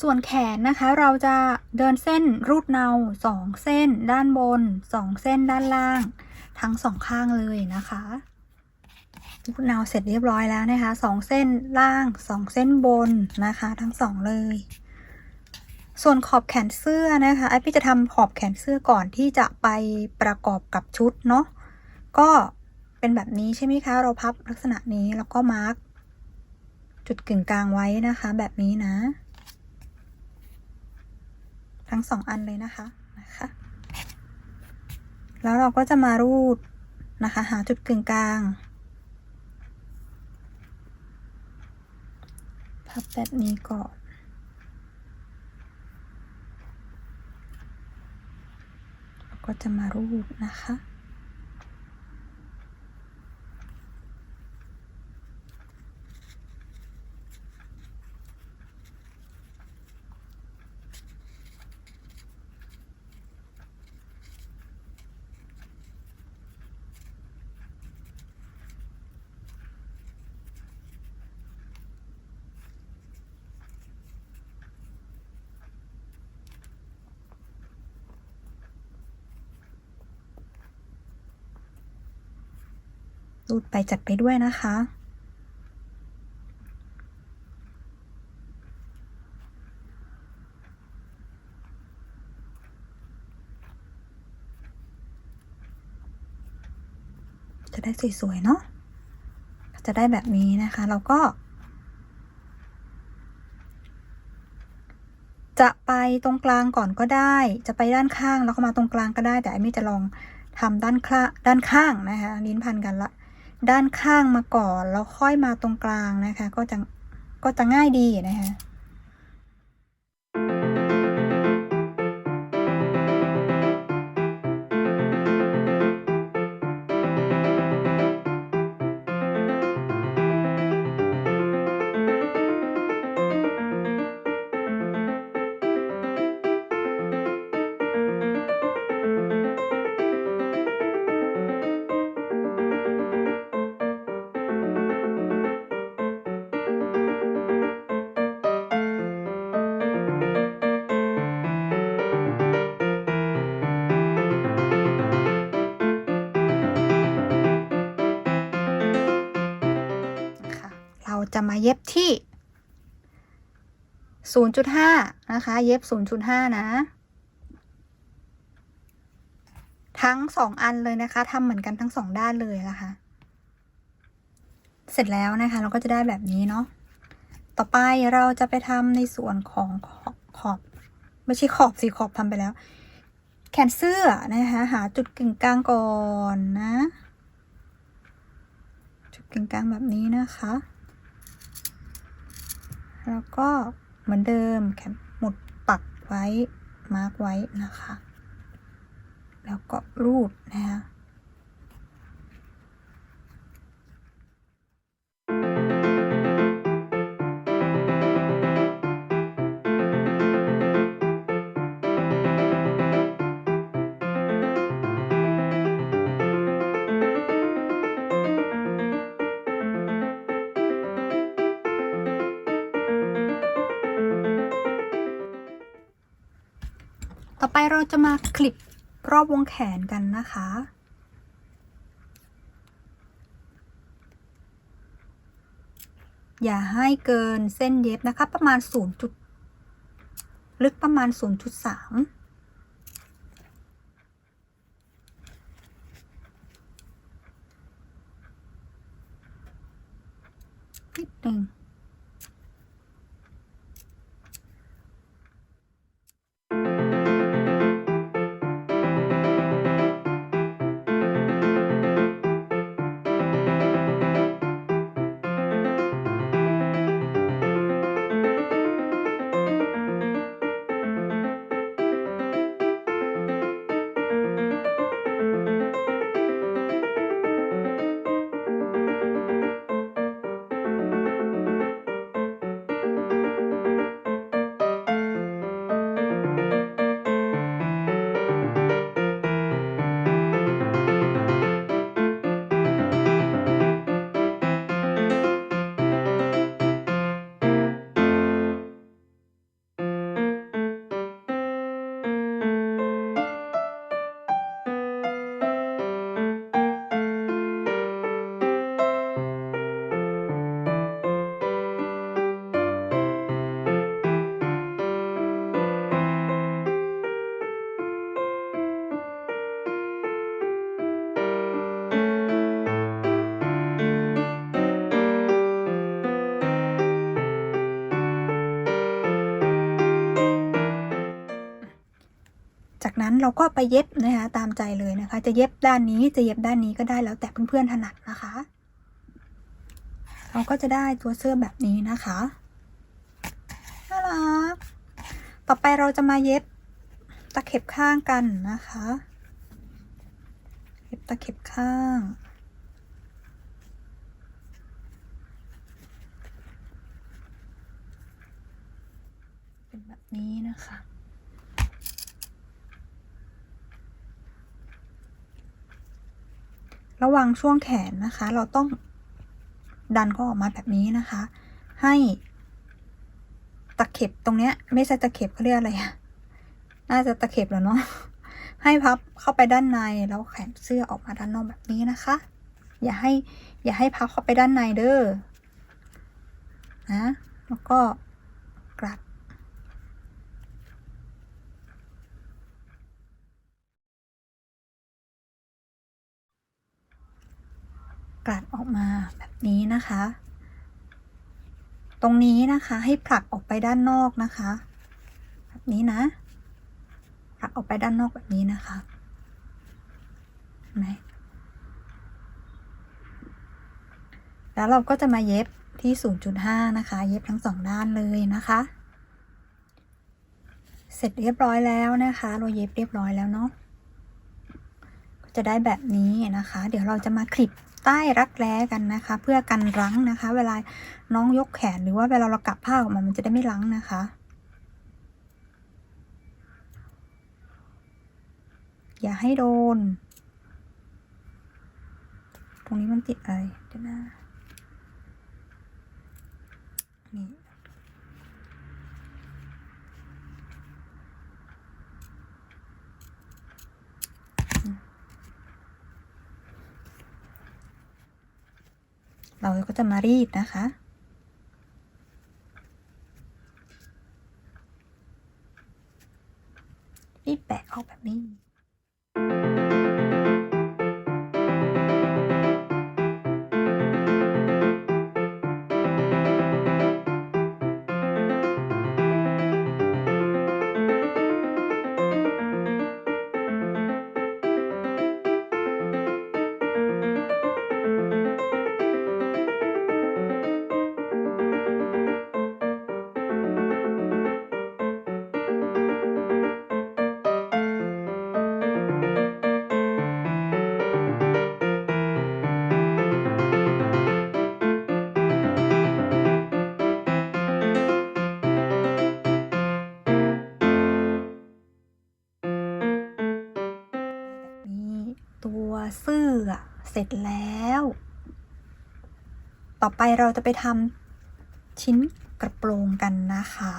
ส่วนแขนนะคะเราจะเดินเส้นรูดเนาสองเส้นด้านบนสองเส้นด้านล่าง ทั้งสองข้างเลยนะคะ รูดเนาเสร็จเรียบร้อยแล้วนะคะสองเส้นล่างสองเส้นบนนะคะ ทั้งสองเลย ส่วนขอบแขนเสื้อนะคะไอพี่จะทำขอบแขนเสื้อก่อนที่จะไปประกอบกับชุดเนาะก็เป็นแบบนี้ใช่ไหมคะ เราพับลักษณะนี้แล้วก็มาร์กจุดกึ่งกลางไว้นะคะ แบบนี้นะ ทั้งสองอันเลยนะคะนะคะ แล้วเราก็จะมารูดนะคะ หาจุดกึ่งกลางพับแบบนี้ก่อนก็จะมารูดนะคะ รูดไปจัดไปด้วยนะคะ จะได้สวยๆเนาะจะได้แบบนี้นะคะเราก็ จะไปตรงกลางก่อนก็ได้ จะไปด้านข้างแล้วก็มาตรงกลางก็ได้ แต่ไอมี่จะลองทำด้านข้าด้านข้างนะคะ ลิ้นพันกันละ ด้านข้างมาก่อน แล้วค่อยมาตรงกลางนะคะ ก็จะก็จะง่ายดีนะคะค่ะ เย็บที่ 0.5 นะคะ เย็บ 0.5 นะ ทั้งสองอันเลยนะคะทำเหมือนกันทั้งสองด้านเลยนะคะ เสร็จแล้วนะคะ เราก็จะได้แบบนี้เนาะ ต่อไปเราจะไปทำในส่วนของขอบขอบ ไม่ใช่ขอบสีขอบทำไปแล้ว แขนเสื้อนะคะ หาจุดกึ่งกลางก่อนนะจุดกึ่งกลางแบบนี้นะคะ แล้วก็เหมือนเดิมแขนหมุดปักไว้ มาร์กไว้นะคะ แล้วก็รูดนะคะ เราจะมาคลิปรอบวงแขนกันนะคะ อย่าให้เกินเส้นเย็บนะคะ ประมาณ0จุดลึกประมาณ 0.3นิดหนึ่ง จากนั้นเราก็ไปเย็บนะคะตามใจเลยนะคะ จะเย็บด้านนี้จะเย็บด้านนี้ก็ได้แล้วแต่เพื่อนๆถนัดนะคะ เราก็จะได้ตัวเสื้อแบบนี้นะคะน่ารักต่อไปเราจะมาเย็บตะเข็บข้างกันนะคะเย็บตะเข็บข้างเป็นแบบนี้นะคะ ระวังช่วงแขนนะคะ เราต้องดันเขาออกมาแบบนี้นะคะ ให้ตะเข็บตรงเนี้ย ไม่ใช่ตะเข็บเขาเรียกอะไรอะน่าจะตะเข็บแล้วเนาะให้พับเข้าไปด้านในแล้วแขนเสื้อออกมาด้านนอกแบบนี้นะคะ อย่าให้ อย่าให้พับเข้าไปด้านในเด้อนะแล้วก็กลัด กลัดออกมาแบบนี้นะคะ ตรงนี้นะคะให้ผลักออกไปด้านนอกนะคะ แบบนี้นะผลักออกไปด้านนอกแบบนี้นะคะเห็นไหมแล้วเราก็จะมาเย็บที่ 0.5 นะคะ เย็บทั้งสองด้านเลยนะคะ เสร็จเรียบร้อยแล้วนะคะ เราเย็บเรียบร้อยแล้วเนาะ จะได้แบบนี้นะคะ เดี๋ยวเราจะมาคลิปใต้รักแร้กันนะคะ เพื่อกันรั้งนะคะ เวลาน้องยกแขนหรือว่าเวลาเรากลับผ้าออกมามันจะได้ไม่รั้งนะคะ อย่าให้โดน ตรงนี้มันติดอะไรเดี๋ยวนะนี่ เราก็จะมารีดนะคะ รีดแปะออกแบบนี้ เสื้อเสร็จแล้ว ต่อไปเราจะไปทำชิ้นกระโปรงกันนะคะ